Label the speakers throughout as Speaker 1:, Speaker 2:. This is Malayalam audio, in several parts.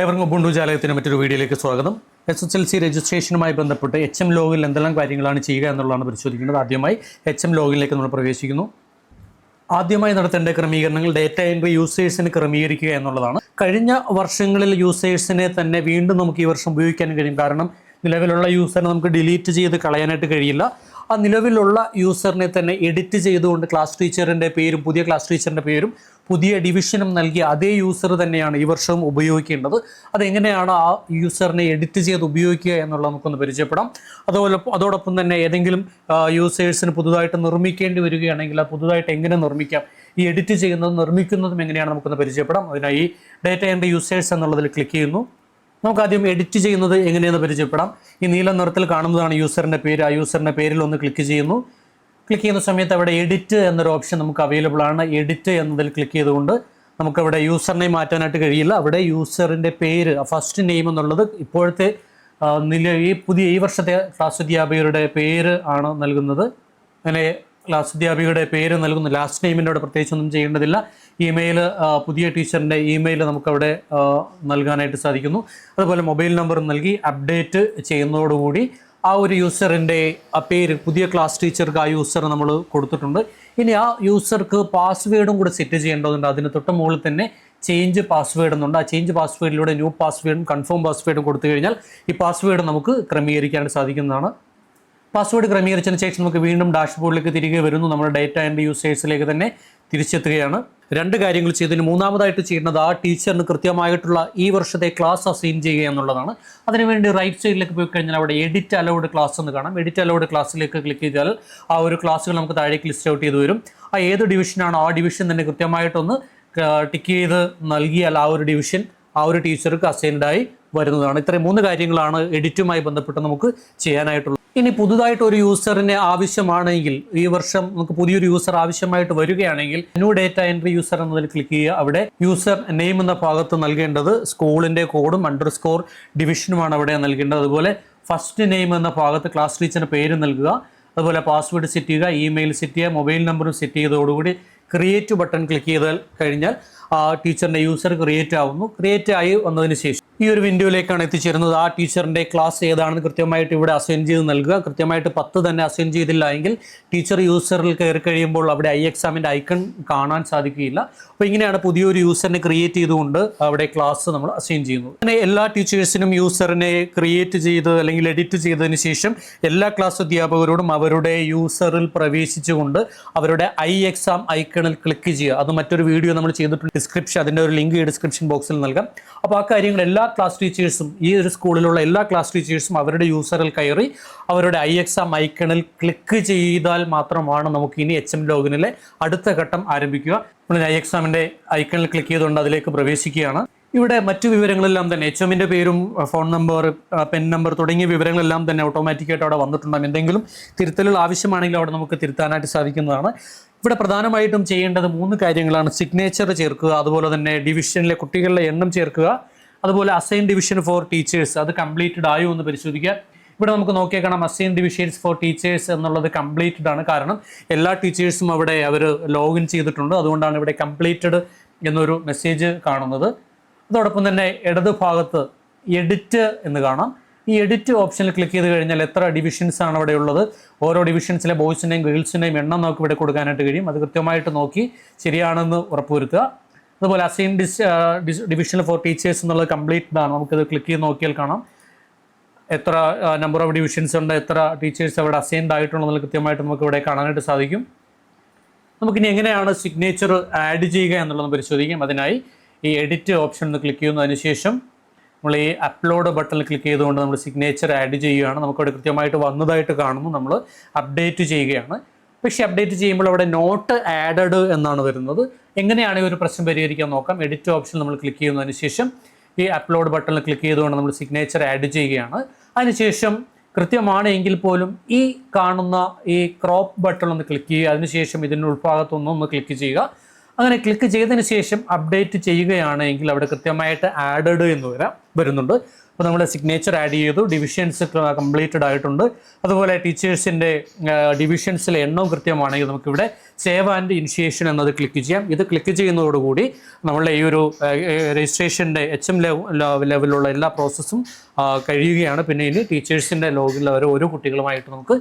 Speaker 1: ഏവർക്കും ഉബുണ്ടു ജാലകത്തിന് മറ്റൊരു വീഡിയോയിലേക്ക് സ്വാഗതം. എസ് എസ് എൽ സി രജിസ്ട്രേഷനുമായി ബന്ധപ്പെട്ട് എച്ച് എം ലോഗിൽ എന്തെല്ലാം കാര്യങ്ങളാണ് ചെയ്യുക എന്നുള്ളതാണ് പരിശോധിക്കുന്നത് ആദ്യമായി എച്ച് എം ലോഗിലേക്ക് നമ്മൾ പ്രവേശിക്കുന്നു. ആദ്യമായി നടത്തേണ്ട ക്രമീകരണങ്ങൾ ഡേറ്റ എൻട്രി യൂസേഴ്സിന് ക്രമീകരിക്കുക എന്നുള്ളതാണ്. കഴിഞ്ഞ വർഷങ്ങളിൽ യൂസേഴ്സിനെ തന്നെ വീണ്ടും നമുക്ക് ഈ വർഷം ഉപയോഗിക്കാൻ കഴിയും. കാരണം നിലവിലുള്ള യൂസറിനെ നമുക്ക് ഡിലീറ്റ് ചെയ്ത് കളയാനായിട്ട് കഴിയില്ല. ആ നിലവിലുള്ള യൂസറിനെ തന്നെ എഡിറ്റ് ചെയ്തുകൊണ്ട് ക്ലാസ് ടീച്ചറിന്റെ പേരും പുതിയ ക്ലാസ് ടീച്ചറിന്റെ പേരും പുതിയ ഡിവിഷനും നൽകിയ അതേ യൂസർ തന്നെയാണ് ഈ വർഷവും ഉപയോഗിക്കേണ്ടത്. അതെങ്ങനെയാണ് ആ യൂസറിനെ എഡിറ്റ് ചെയ്ത് ഉപയോഗിക്കുക എന്നുള്ളത് നമുക്കൊന്ന് പരിചയപ്പെടാം. അതുപോലെ അതോടൊപ്പം തന്നെ ഏതെങ്കിലും യൂസേഴ്സിന് പുതുതായിട്ട് നിർമ്മിക്കേണ്ടി വരികയാണെങ്കിൽ അത് പുതുതായിട്ട് എങ്ങനെ നിർമ്മിക്കാം? ഈ എഡിറ്റ് ചെയ്യുന്നതും നിർമ്മിക്കുന്നതും എങ്ങനെയാണ് നമുക്കൊന്ന് പരിചയപ്പെടാം. അതിനായി ഡേറ്റ ആൻഡ് യൂസേഴ്സ് എന്നുള്ളതിൽ ക്ലിക്ക് ചെയ്യുന്നു. നമുക്ക് ആദ്യം എഡിറ്റ് ചെയ്യുന്നത് എങ്ങനെയെന്ന് പരിചയപ്പെടാം. ഈ നീല നിറത്തിൽ കാണുന്നതാണ് യൂസറിന്റെ പേര്. ആ യൂസറിന്റെ പേരിൽ ഒന്ന് ക്ലിക്ക് ചെയ്യുന്നു. ക്ലിക്ക് ചെയ്യുന്ന സമയത്ത് അവിടെ എഡിറ്റ് എന്നൊരു ഓപ്ഷൻ നമുക്ക് അവൈലബിൾ ആണ്. എഡിറ്റ് എന്നതിൽ ക്ലിക്ക് ചെയ്തുകൊണ്ട് നമുക്കവിടെ യൂസറിനെ നെയിം മാറ്റാനായിട്ട് കഴിയില്ല. അവിടെ യൂസറിന്റെ പേര് ഫസ്റ്റ് നെയിം എന്നുള്ളത് ഇപ്പോഴത്തെ നില ഈ പുതിയ ഈ വർഷത്തെ ക്ലാസ് അധ്യാപകരുടെ പേര് ആണ് നൽകുന്നത്. അങ്ങനെ ക്ലാസ് അധ്യാപികയുടെ പേര് നൽകുന്ന. ലാസ്റ്റ് നെയിമിന്റെ അവിടെ പ്രത്യേകിച്ചൊന്നും ചെയ്യേണ്ടതില്ല. ഇമെയിൽ പുതിയ ടീച്ചറിന്റെ ഇമെയിൽ നമുക്കവിടെ നൽകാനായിട്ട് സാധിക്കുന്നു. അതുപോലെ മൊബൈൽ നമ്പർ നൽകി അപ്ഡേറ്റ് ചെയ്യുന്നതോടുകൂടി ആ ഒരു യൂസറിന്റെ ആ പേര് പുതിയ ക്ലാസ് ടീച്ചർക്ക് ആ യൂസർ നമ്മൾ കൊടുത്തിട്ടുണ്ട്. ഇനി ആ യൂസർക്ക് പാസ്വേഡും കൂടെ സെറ്റ് ചെയ്യേണ്ടതുണ്ട്. അതിന് തൊട്ട് മുകളിൽ തന്നെ ചേഞ്ച് പാസ്വേഡ് എന്നുണ്ട്. ആ ചേഞ്ച് പാസ്വേഡിലൂടെ ന്യൂ പാസ്വേഡും കൺഫേം പാസ്വേഡും കൊടുത്തു കഴിഞ്ഞാൽ ഈ പാസ്വേഡ് നമുക്ക് ക്രമീകരിക്കാൻ സാധിക്കുന്നതാണ്. പാസ്വേഡ് ക്രമീകരിച്ചതിന് ശേഷം നമുക്ക് വീണ്ടും ഡാഷ്ബോർഡിലേക്ക് തിരികെ വരുന്നു. നമ്മുടെ ഡേറ്റ ആൻഡ് യൂസേഴ്സിലേക്ക് തന്നെ തിരിച്ചെത്തുകയാണ്. രണ്ട് കാര്യങ്ങൾ ചെയ്തതിന് മൂന്നാമതായിട്ട് ചെയ്യേണ്ടത് ആ ടീച്ചറിന് കൃത്യമായിട്ടുള്ള ഈ വർഷത്തെ ക്ലാസ് അസൈൻ ചെയ്യുക എന്നുള്ളതാണ്. അതിനുവേണ്ടി റൈറ്റ് സൈഡിലേക്ക് പോയി കഴിഞ്ഞാൽ അവിടെ എഡിറ്റ് അലൗഡ് ക്ലാസ് എന്ന് കാണാം. എഡിറ്റ് അലൗഡ് ക്ലാസ്സിലേക്ക് ക്ലിക്ക് ചെയ്താൽ ആ ഒരു ക്ലാസ്സുകൾ നമുക്ക് താഴേക്ക് ലിസ്റ്റ് ഔട്ട് ചെയ്ത് വരും. ആ ഏത് ഡിവിഷനാണോ ആ ഡിവിഷൻ തന്നെ കൃത്യമായിട്ടൊന്ന് ടിക്ക് ചെയ്ത് നൽകിയാൽ ആ ഒരു ഡിവിഷൻ ആ ഒരു ടീച്ചർക്ക് അസൈൻഡായി വരുന്നതാണ്. ഇത്രയും മൂന്ന് കാര്യങ്ങളാണ് എഡിറ്റുമായി ബന്ധപ്പെട്ട് നമുക്ക് ചെയ്യാനായിട്ടുള്ളത്. ഇനി പുതുതായിട്ട് ഒരു യൂസറിന് ആവശ്യമാണെങ്കിൽ ഈ വർഷം നമുക്ക് പുതിയൊരു യൂസർ ആവശ്യമായിട്ട് വരികയാണെങ്കിൽ ന്യൂ ഡേറ്റ എൻട്രി യൂസർ എന്നതിൽ ക്ലിക്ക് ചെയ്യുക. അവിടെ യൂസർ നെയിം എന്ന ഭാഗത്ത് നൽകേണ്ടത് സ്കൂളിന്റെ കോഡും അണ്ടർ സ്കോർ ഡിവിഷനുമാണ് അവിടെ നൽകേണ്ടത്. അതുപോലെ ഫസ്റ്റ് നെയിം എന്ന ഭാഗത്ത് ക്ലാസ് ടീച്ചറിന് പേര് നൽകുക. അതുപോലെ പാസ്വേഡ് സെറ്റ് ചെയ്യുക ഇമെയിൽ സെറ്റ് ചെയ്യുക മൊബൈൽ നമ്പറും സെറ്റ് ചെയ്തതോടുകൂടി ക്രിയേറ്റ് ബട്ടൺ ക്ലിക്ക് ചെയ്താൽ കഴിഞ്ഞാൽ ടീച്ചറിന്റെ യൂസർ ക്രിയേറ്റ് ആവുന്നു. ക്രിയേറ്റ് ആയി വന്നതിന് ശേഷം ഈ ഒരു വിൻഡോയിലേക്കാണ് എത്തിച്ചേരുന്നത്. ആ ടീച്ചറിന്റെ ക്ലാസ് ഏതാണെന്ന് കൃത്യമായിട്ട് ഇവിടെ അസൈൻ ചെയ്ത് നൽകുക. കൃത്യമായിട്ട് പത്ത് തന്നെ അസൈൻ ചെയ്തില്ല എങ്കിൽ ടീച്ചർ യൂസറിൽ കയറി കഴിയുമ്പോൾ അവിടെ ഐ എക്സാമിന്റെ ഐക്കൺ കാണാൻ സാധിക്കുകയില്ല. അപ്പോൾ ഇങ്ങനെയാണ് പുതിയൊരു യൂസറിനെ ക്രിയേറ്റ് ചെയ്തുകൊണ്ട് അവിടെ ക്ലാസ് നമ്മൾ അസൈൻ ചെയ്യുന്നത്. അങ്ങനെ എല്ലാ ടീച്ചേഴ്സിനും യൂസറിനെ ക്രിയേറ്റ് ചെയ്ത് അല്ലെങ്കിൽ എഡിറ്റ് ചെയ്തതിന് ശേഷം എല്ലാ ക്ലാസ് അധ്യാപകരോടും അവരുടെ യൂസറിൽ പ്രവേശിച്ചുകൊണ്ട് അവരുടെ ഐ എക്സാം ഐക്കണിൽ ക്ലിക്ക് ചെയ്യുക. അത് മറ്റൊരു വീഡിയോ നമ്മൾ ചെയ്തിട്ടുണ്ട്. ഡിസ്ക്രിപ്ഷൻ അതിന്റെ ഒരു ലിങ്ക് ഡിസ്ക്രിപ്ഷൻ ബോക്സിൽ നൽകാം. അപ്പോൾ ആ കാര്യങ്ങൾ എല്ലാ ക്ലാസ് ടീച്ചേഴ്സും ഈ ഒരു സ്കൂളിലുള്ള എല്ലാ ക്ലാസ് ടീച്ചേഴ്സും അവരുടെ യൂസറിൽ കയറി അവരുടെ ഐ എക്സാം ഐക്കണിൽ ക്ലിക്ക് ചെയ്താൽ മാത്രമാണ് നമുക്ക് ഇനി എച്ച് എം ലോഗിനിലെ അടുത്ത ഘട്ടം ആരംഭിക്കുക. നമ്മൾ ഐ എക്സാമിന്റെ ഐക്കണിൽ ക്ലിക്ക് ചെയ്തുകൊണ്ട് അതിലേക്ക് പ്രവേശിക്കുകയാണ്. ഇവിടെ മറ്റു വിവരങ്ങളെല്ലാം തന്നെ എച്ച് എമ്മിന്റെ പേരും ഫോൺ നമ്പർ പെൻ നമ്പർ തുടങ്ങിയ വിവരങ്ങളെല്ലാം തന്നെ ഓട്ടോമാറ്റിക്കായിട്ട് അവിടെ വന്നിട്ടുണ്ടാകും. എന്തെങ്കിലും തിരുത്തലുകൾ ആവശ്യമാണെങ്കിൽ അവിടെ നമുക്ക് തിരുത്താനായിട്ട് സാധിക്കുന്നതാണ്. ഇവിടെ പ്രധാനമായിട്ടും ചെയ്യേണ്ടത് മൂന്ന് കാര്യങ്ങളാണ്. സിഗ്നേച്ചർ ചേർക്കുക അതുപോലെ തന്നെ ഡിവിഷനിലെ കുട്ടികളുടെ എണ്ണം ചേർക്കുക അതുപോലെ അസൈൻ ഡിവിഷൻ ഫോർ ടീച്ചേഴ്സ് അത് കംപ്ലീറ്റഡ് ആയോ എന്ന് പരിശോധിക്കുക. ഇവിടെ നമുക്ക് നോക്കിയേക്കണം കാണാം അസൈൻ ഡിവിഷൻസ് ഫോർ ടീച്ചേഴ്സ് എന്നുള്ളത് കംപ്ലീറ്റഡ് ആണ്. കാരണം എല്ലാ ടീച്ചേഴ്സും അവിടെ അവർ ലോഗിൻ ചെയ്തിട്ടുണ്ട്. അതുകൊണ്ടാണ് ഇവിടെ കംപ്ലീറ്റഡ് എന്നൊരു മെസ്സേജ് കാണുന്നത്. അതോടൊപ്പം തന്നെ ഇടത് ഭാഗത്ത് എഡിറ്റ് എന്ന് കാണാം. ഈ എഡിറ്റ് ഓപ്ഷനിൽ ക്ലിക്ക് ചെയ്ത് കഴിഞ്ഞാൽ എത്ര ഡിവിഷൻസ് ആണ് അവിടെ ഉള്ളത്? ഓരോ ഡിവിഷൻസിലെ ബോയ്സിന്റെയും ഗേൾസിന്റെയും എണ്ണം നമുക്ക് ഇവിടെ കൊടുക്കാനായിട്ട് കഴിയും. അത് കൃത്യമായിട്ട് നോക്കി ശരിയാണെന്ന് ഉറപ്പുവരുത്തുക. അതുപോലെ assign this divisional for teachers എന്നുള്ളത് കംപ്ലീറ്റ് ആണ് നമുക്കിത് ക്ലിക്ക് ചെയ്ത് നോക്കിയാൽ കാണാം. എത്ര നമ്പർ ഓഫ് ഡിവിഷൻസ് ഉണ്ട് എത്ര ടീച്ചേഴ്സ് അവിടെ അസൈൻഡ് ആയിട്ടുണ്ടെന്നുള്ളത് കൃത്യമായിട്ട് നമുക്ക് ഇവിടെ കാണാനായിട്ട് സാധിക്കും. നമുക്കിനി എങ്ങനെയാണ് സിഗ്നേച്ചർ ആഡ് ചെയ്യുക എന്നുള്ളത് പരിശോധിക്കാം. അതിനായി ഈ എഡിറ്റ് ഓപ്ഷൻ ഒന്ന് ക്ലിക്ക് ചെയ്യുന്നതിന് ശേഷം നമ്മൾ ഈ അപ്ലോഡ് ബട്ടണിൽ ക്ലിക്ക് ചെയ്തുകൊണ്ട് നമ്മൾ സിഗ്നേച്ചർ ആഡ് ചെയ്യുകയാണ്. നമുക്കവിടെ കൃത്യമായിട്ട് വന്നതായിട്ട് കാണുന്നു. നമ്മൾ അപ്ഡേറ്റ് ചെയ്യുകയാണ്. പക്ഷേ അപ്ഡേറ്റ് ചെയ്യുമ്പോൾ അവിടെ നോട്ട് ആഡഡ് എന്നാണ് വരുന്നത്. എങ്ങനെയാണ് ഈ ഒരു പ്രശ്നം പരിഹരിക്കാൻ നോക്കാം? എഡിറ്റ് ഓപ്ഷൻ നമ്മൾ ക്ലിക്ക് ചെയ്യുന്നതിന് ശേഷം ഈ അപ്ലോഡ് ബട്ടണിൽ ക്ലിക്ക് ചെയ്തുകൊണ്ട് നമ്മൾ സിഗ്നേച്ചർ ആഡ് ചെയ്യുകയാണ്. അതിനുശേഷം കൃത്യമാണ് എങ്കിൽ പോലും ഈ കാണുന്ന ഈ ക്രോപ്പ് ബട്ടൺ ഒന്ന് ക്ലിക്ക് ചെയ്യുക. അതിനുശേഷം ഇതിന്റെ ഉൾഭാഗത്തൊന്നും ഒന്ന് ക്ലിക്ക് ചെയ്യുക. അങ്ങനെ ക്ലിക്ക് ചെയ്തതിന് ശേഷം അപ്ഡേറ്റ് ചെയ്യുകയാണെങ്കിൽ അവിടെ കൃത്യമായിട്ട് ആഡഡ് എന്ന് വരാം വരുന്നുണ്ട്. അപ്പോൾ നമ്മൾ സിഗ്നേച്ചർ ആഡ് ചെയ്തു ഡിവിഷൻസ് കംപ്ലീറ്റഡ് ആയിട്ടുണ്ട്. അതുപോലെ ടീച്ചേഴ്സിന്റെ ഡിവിഷൻസിലെ എണ്ണവും കൃത്യമാണെങ്കിൽ നമുക്കിവിടെ സേവ് ആൻഡ് ഇനിഷ്യേഷൻ എന്നത് ക്ലിക്ക് ചെയ്യാം. ഇത് ക്ലിക്ക് ചെയ്യുന്നതോടുകൂടി നമ്മളുടെ ഈ ഒരു രജിസ്ട്രേഷന്റെ എച്ച് എം ലെവലിലുള്ള എല്ലാ പ്രോസസ്സും കഴിയുകയാണ്. പിന്നെ ഇനി ടീച്ചേഴ്സിന്റെ ലോഗിൽ അവർ ഓരോ കുട്ടികളുമായിട്ട് നമുക്ക്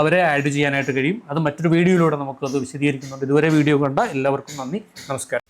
Speaker 1: അവരെ ആഡ് ചെയ്യാനായിട്ട് കഴിയും. അത് മറ്റൊരു വീഡിയോയിലൂടെ നമുക്കത് വിശദീകരിക്കുന്നുണ്ട്. ഇതുവരെ വീഡിയോ കണ്ട എല്ലാവർക്കും നന്ദി. നമസ്കാരം.